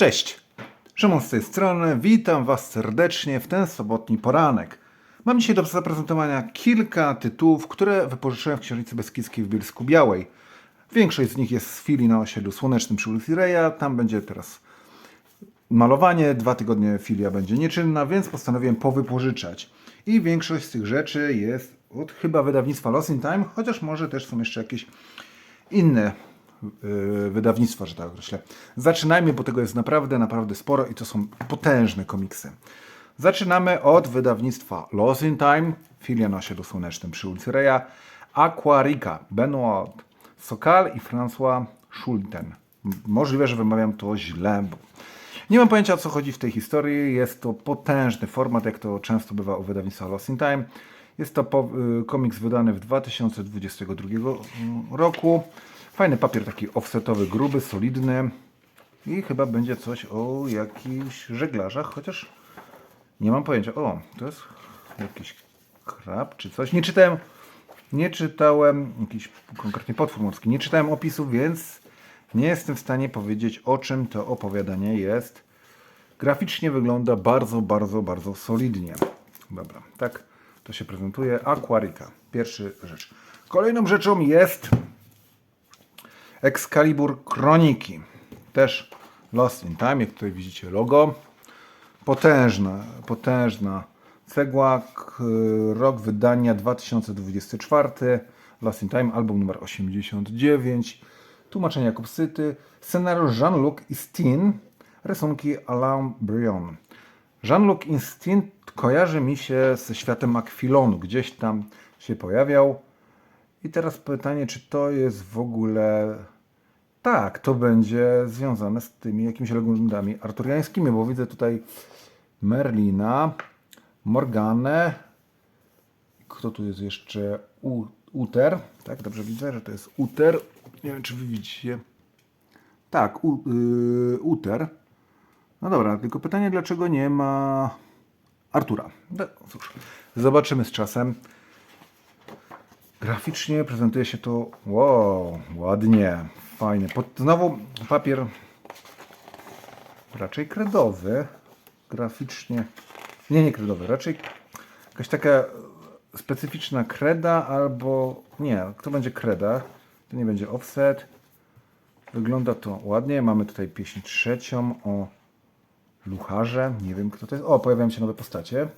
Cześć! Szymon z tej strony, witam Was serdecznie w ten sobotni poranek. Mam dzisiaj do zaprezentowania kilka tytułów, które wypożyczyłem w Księżnicy Beskidzkiej w Bielsku Białej. Większość z nich jest z filii na osiedlu słonecznym przy ulicy Reja. Tam będzie teraz malowanie, dwa tygodnie filia będzie nieczynna, więc postanowiłem powypożyczać. I większość z tych rzeczy jest od chyba wydawnictwa Lost in Time, chociaż może też są jeszcze jakieś inne wydawnictwa, że tak określę. Zaczynajmy, bo tego jest naprawdę, naprawdę sporo i to są potężne komiksy. Zaczynamy od wydawnictwa Lost in Time, filia na osiedlu słonecznym przy ulicy Reja, Aquarica, Benoit Sokal i François Schulten. Możliwe, że wymawiam to źle, bo nie mam pojęcia o co chodzi w tej historii. Jest to potężny format, jak to często bywa u wydawnictwa Lost in Time. Jest to po, y, komiks wydany w 2022 roku. Fajny papier, taki offsetowy, gruby, solidny. I chyba będzie coś o jakichś żeglarzach, chociaż nie mam pojęcia. O, to jest jakiś krab czy coś. Nie czytałem, nie czytałem, jakiś konkretnie potwór morski, nie czytałem opisu, więc nie jestem w stanie powiedzieć o czym to opowiadanie jest. Graficznie wygląda bardzo, bardzo, bardzo solidnie. Dobra, tak to się prezentuje. Aquarica, pierwsza rzecz. Kolejną rzeczą jest Excalibur Kroniki. Też Lost in Time, jak tutaj widzicie logo. Potężna, potężna cegła. Rok wydania 2024. Lost in Time, album numer 89. Tłumaczenie Jakub Syty. Scenariusz Jean-Luc Istin. Rysunki Alain Brion. Jean-Luc Istin kojarzy mi się ze światem Aquilonu. Gdzieś tam się pojawiał. I teraz pytanie, czy to jest w ogóle. Tak, to będzie związane z tymi jakimiś legendami arturiańskimi, bo widzę tutaj Merlina, Morganę. Kto tu jest jeszcze? U, Uter. Tak, dobrze widzę, że to jest Uter. Nie wiem, czy wy widzicie. Tak, u, y, Uter. No dobra, tylko pytanie, dlaczego nie ma Artura? No cóż, zobaczymy z czasem. Graficznie prezentuje się to wow, ładnie, fajnie. Pod, znowu papier raczej kredowy, graficznie, nie, nie kredowy, raczej jakaś taka specyficzna kreda albo, nie, to będzie kreda, to nie będzie offset. Wygląda to ładnie, mamy tutaj pieśń trzecią o Lucharze, nie wiem kto to jest, o, pojawiają się nowe postacie.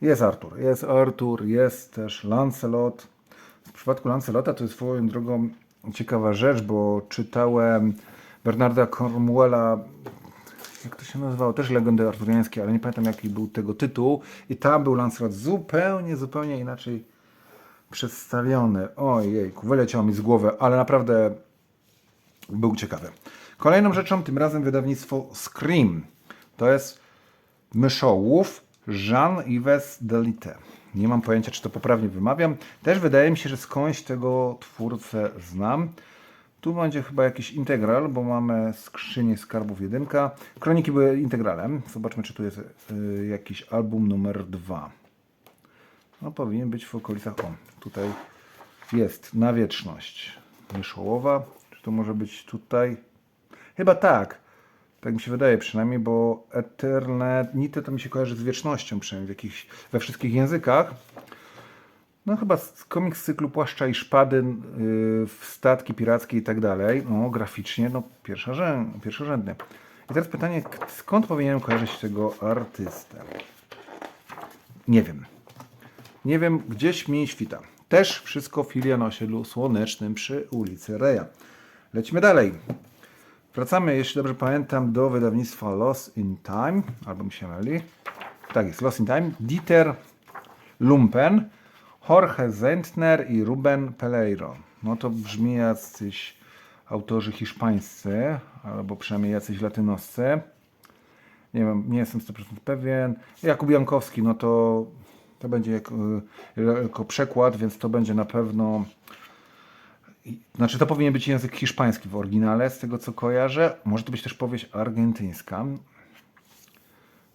Jest Artur, jest Artur, jest też Lancelot. W przypadku Lancelota to jest swoją drogą ciekawa rzecz, bo czytałem Bernarda Cornwella, jak to się nazywało, też legendy arturiańskie, ale nie pamiętam jaki był tego tytuł. I tam był Lancelot zupełnie, zupełnie inaczej przedstawiony. Ojejku, wyleciało mi z głowy, ale naprawdę był ciekawy. Kolejną rzeczą, tym razem wydawnictwo Scream. To jest myszołów Jean-Yves Delite. Nie mam pojęcia, czy to poprawnie wymawiam. Też wydaje mi się, że skądś tego twórcę znam. Tu będzie chyba jakiś integral, bo mamy skrzynię skarbów jedynka. Kroniki były integralem. Zobaczmy, czy tu jest y, jakiś album numer dwa. No powinien być w okolicach, o, tutaj jest na wieczność myszołowa. Czy to może być tutaj? Chyba tak. Tak mi się wydaje przynajmniej, bo Eternity to mi się kojarzy z wiecznością, przynajmniej w we wszystkich językach. No chyba z komiks z cyklu Płaszcza i Szpady, yy, statki pirackie i tak dalej. No graficznie, no pierwszorzędny. pierwszorzędny. I teraz pytanie, skąd powinienem kojarzyć tego artystę? Nie wiem. Nie wiem, gdzieś mi świta. Też wszystko filia na osiedlu słonecznym przy ulicy Reja. Lecimy dalej. Wracamy, jeśli dobrze pamiętam, do wydawnictwa Lost in Time, albo mi się myli. Tak jest, Lost in Time. Dieter Lumpen, Jorge Zentner i Ruben Peleiro. No to brzmi jacyś autorzy hiszpańscy, albo przynajmniej jacyś latynoscy. Nie wiem, nie jestem 100% pewien. Jakub Jankowski, no to to będzie jak, y, jako przekład, więc to będzie na pewno Znaczy, to powinien być język hiszpański w oryginale, z tego co kojarzę. Może to być też powieść argentyńska.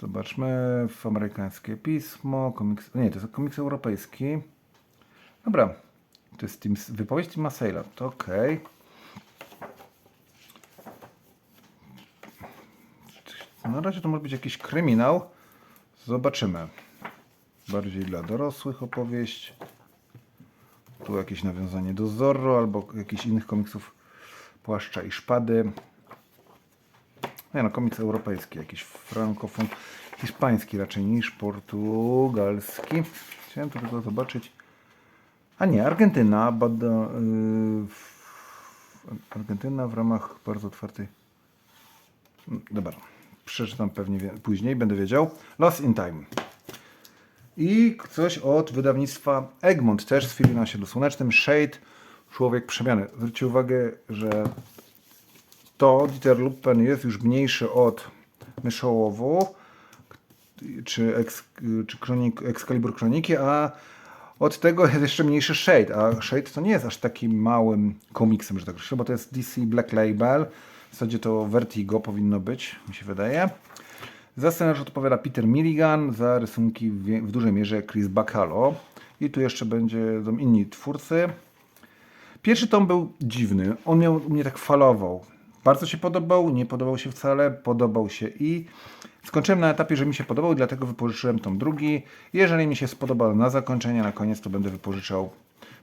Zobaczmy, w amerykańskie pismo, komiks, nie, to jest komiks europejski. Dobra, to jest Tim, wypowiedź Tima Sale'a, to okej. Na razie to może być jakiś kryminał. Zobaczymy. Bardziej dla dorosłych opowieść. Tu jakieś nawiązanie do Zorro albo jakichś innych komiksów Płaszcza i Szpady. Nie no, komiks europejski, jakiś frankofon, hiszpański raczej niż portugalski. Chciałem tu tylko zobaczyć. A nie, Argentyna, bada, yy, Argentyna w ramach bardzo otwartej. Mm, Dobra, przeczytam pewnie później, będę wiedział. Lost in Time. I coś od wydawnictwa Egmont, też z filmu na osiedlu słonecznym. Shade, Człowiek Przemiany. Zwróćcie uwagę, że to Dieter Lupen jest już mniejszy od Myszołowu czy, Ex, czy kronik, Excalibur Kroniki, a od tego jest jeszcze mniejszy Shade, a Shade to nie jest aż takim małym komiksem, że tak powiem, bo to jest DC Black Label, w zasadzie to Vertigo powinno być, mi się wydaje. Za scenariusz odpowiada Peter Milligan, za rysunki w, w dużej mierze Chris Bacalo i tu jeszcze będzie, będą inni twórcy. Pierwszy tom był dziwny. On miał, mnie tak falował. Bardzo się podobał, nie podobał się wcale, podobał się i skończyłem na etapie, że mi się podobał, dlatego wypożyczyłem tom drugi. Jeżeli mi się spodobał na zakończenie, na koniec, to będę wypożyczał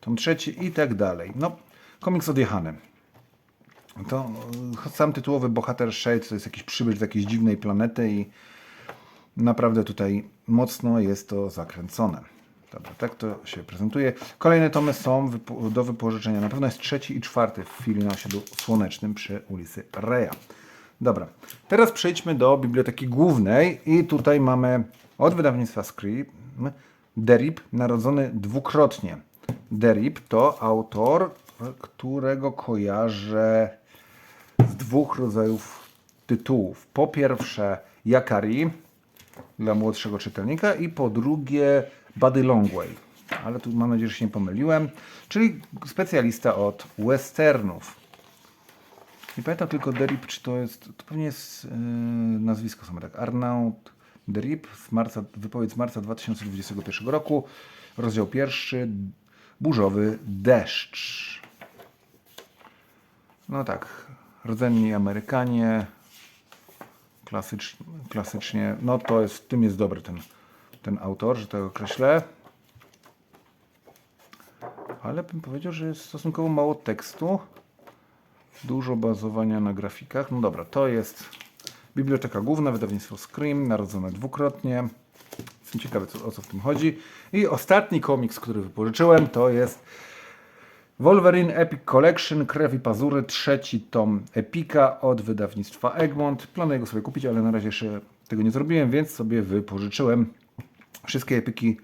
tom trzeci i tak dalej. No, komiks odjechany. To y, sam tytułowy bohater Shade to jest jakiś przybysz z jakiejś dziwnej planety i naprawdę tutaj mocno jest to zakręcone. Dobra, tak to się prezentuje. Kolejne tomy są do wypożyczenia. Na pewno jest trzeci i czwarty w chwili na osiedlu słonecznym przy ulicy Reja. Dobra, teraz przejdźmy do biblioteki głównej i tutaj mamy od wydawnictwa Scream Derib, narodzony dwukrotnie. Derib to autor, którego kojarzę z dwóch rodzajów tytułów. Po pierwsze Yakari dla młodszego czytelnika i po drugie Buddy Longway. Ale tu mam nadzieję, że się nie pomyliłem. Czyli specjalista od westernów. Nie pamiętam tylko Derip, czy to jest, to pewnie jest yy, nazwisko samo tak, Arnaud Derip, z marca, wypowiedź z marca 2021 roku, rozdział pierwszy, burzowy deszcz. No tak, rdzenni Amerykanie, klasycz, klasycznie, no to jest, tym jest dobry ten, ten autor, że tak określę. Ale bym powiedział, że jest stosunkowo mało tekstu, dużo bazowania na grafikach. No dobra, to jest Biblioteka Główna, wydawnictwo Scream, narodzone dwukrotnie. Jestem ciekawy, co, o co w tym chodzi. I ostatni komiks, który wypożyczyłem, to jest Wolverine Epic Collection, Krew i Pazury, trzeci tom Epika od wydawnictwa Egmont. Planuję go sobie kupić, ale na razie jeszcze tego nie zrobiłem, więc sobie wypożyczyłem. Wszystkie epiki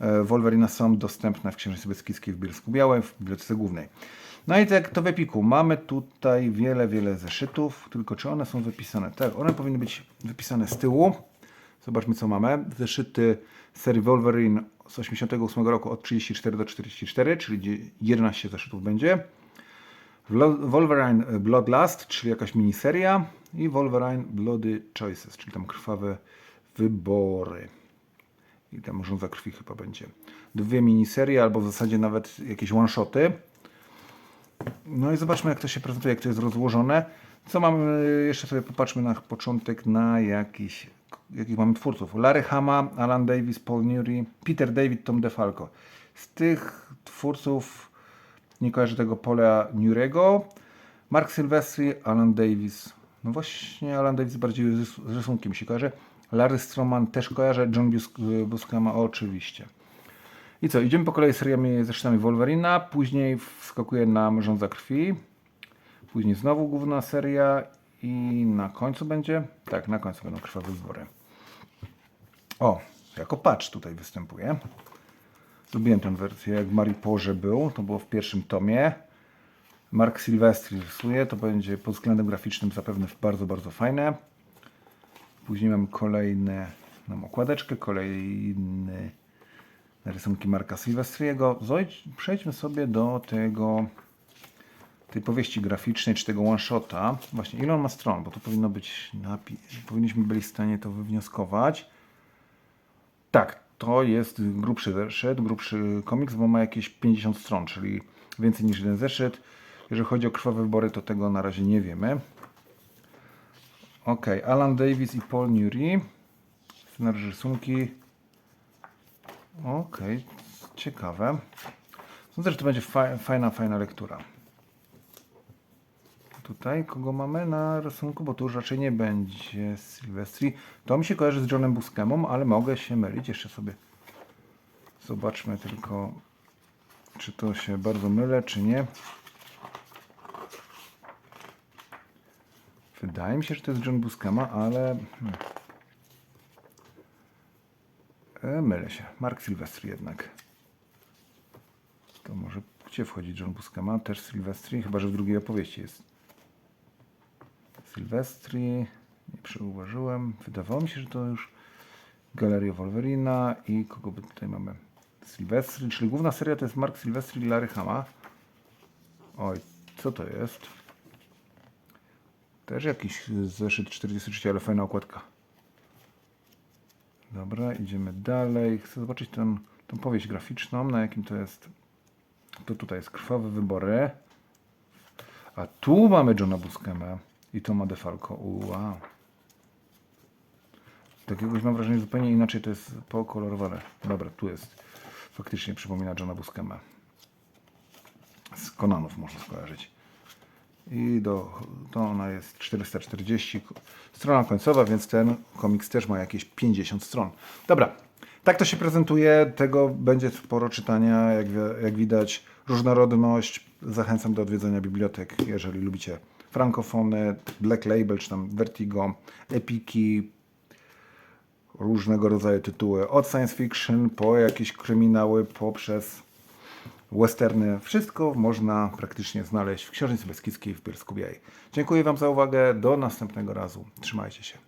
e, Wolverina są dostępne w Księżycu Beskidzkiej w Bielsku Białej, w Bibliotece Głównej. No i tak to w Epiku. Mamy tutaj wiele, wiele zeszytów, tylko czy one są wypisane? Tak, one powinny być wypisane z tyłu. Zobaczmy co mamy. Zeszyty serii Wolverine z 88 roku od 34 do 44, czyli 11 zeszytów będzie. Wolverine Bloodlust, czyli jakaś miniseria i Wolverine Bloody Choices, czyli tam krwawe wybory. I tam rządza krwi chyba będzie. Dwie miniserie, albo w zasadzie nawet jakieś one-shoty. No i zobaczmy, jak to się prezentuje, jak to jest rozłożone. Co mamy, jeszcze sobie popatrzmy na początek na jakiś, jakich mamy twórców. Larry Hama, Alan Davis, Paul Newry, Peter David, Tom DeFalco. Z tych twórców nie kojarzę tego Paula Newrego. Mark Silvestri, Alan Davis. No właśnie, Alan Davis bardziej z rys- z rysunkiem się kojarzy. Larry Stroman też kojarzę. John Bus- Buscema oczywiście. I co, idziemy po kolei seriami zeszytami Wolverina, później wskakuje nam Rządza Krwi, później znowu główna seria i na końcu będzie, tak, na końcu będą Krwawe Wybory. O, jako patch tutaj występuje. Lubiłem tę wersję, jak w Mariporze był, to było w pierwszym tomie. Mark Silvestri rysuje, to będzie pod względem graficznym zapewne bardzo, bardzo fajne. Później mam kolejne, mam okładeczkę, kolejny rysunki Marka Silvestriego. Przejdźmy sobie do tego tej powieści graficznej, czy tego one-shota. Właśnie, ile on ma stron, bo to powinno być powinniśmy byli w stanie to wywnioskować. Tak, to jest grubszy zeszyt, grubszy komiks, bo ma jakieś 50 stron, czyli więcej niż jeden zeszyt. Jeżeli chodzi o krwawe wybory, to tego na razie nie wiemy. Ok, Alan Davis i Paul Newry. Scenariusz rysunki. Ok, ciekawe. Sądzę, że to będzie fa- fajna, fajna lektura. Tutaj kogo mamy na rysunku, bo tu już raczej nie będzie Sylwestri. To mi się kojarzy z Johnem Buscemą, ale mogę się mylić. Jeszcze sobie zobaczmy tylko, czy to się bardzo mylę, czy nie. Wydaje mi się, że to jest John Buscema, ale hmm. e, mylę się. Mark Sylwestri jednak. To może gdzie wchodzi John Buscema? Też Sylwestri, chyba że w drugiej opowieści jest. Sylwestri, nie przeuważyłem. Wydawało mi się, że to już Galeria Wolverina i kogo by tutaj mamy? Sylwestri, czyli główna seria to jest Mark Sylwestri i Larry Hama. Oj, co to jest? Też jakiś zeszyt 43, ale fajna okładka. Dobra, idziemy dalej. Chcę zobaczyć tą, tą powieść graficzną, na jakim to jest. To tutaj jest Krwawe Wybory. A tu mamy Johna Buscema i Toma DeFalco. Wow. Takiegoś mam wrażenie zupełnie inaczej to jest pokolorowane. Dobra, tu jest. Faktycznie przypomina Johna Buscema. Z Konanów można skojarzyć. I do, to ona jest 440. Strona końcowa, więc ten komiks też ma jakieś 50 stron. Dobra, tak to się prezentuje. Tego będzie sporo czytania. Jak, jak widać, różnorodność. Zachęcam do odwiedzenia bibliotek, jeżeli lubicie frankofony, Black Label, czy tam Vertigo, Epiki, różnego rodzaju tytuły. Od science fiction po jakieś kryminały, poprzez westerny. Wszystko można praktycznie znaleźć w Książnicy Beskidzkiej w Bielsku Białej. Dziękuję Wam za uwagę. Do następnego razu. Trzymajcie się.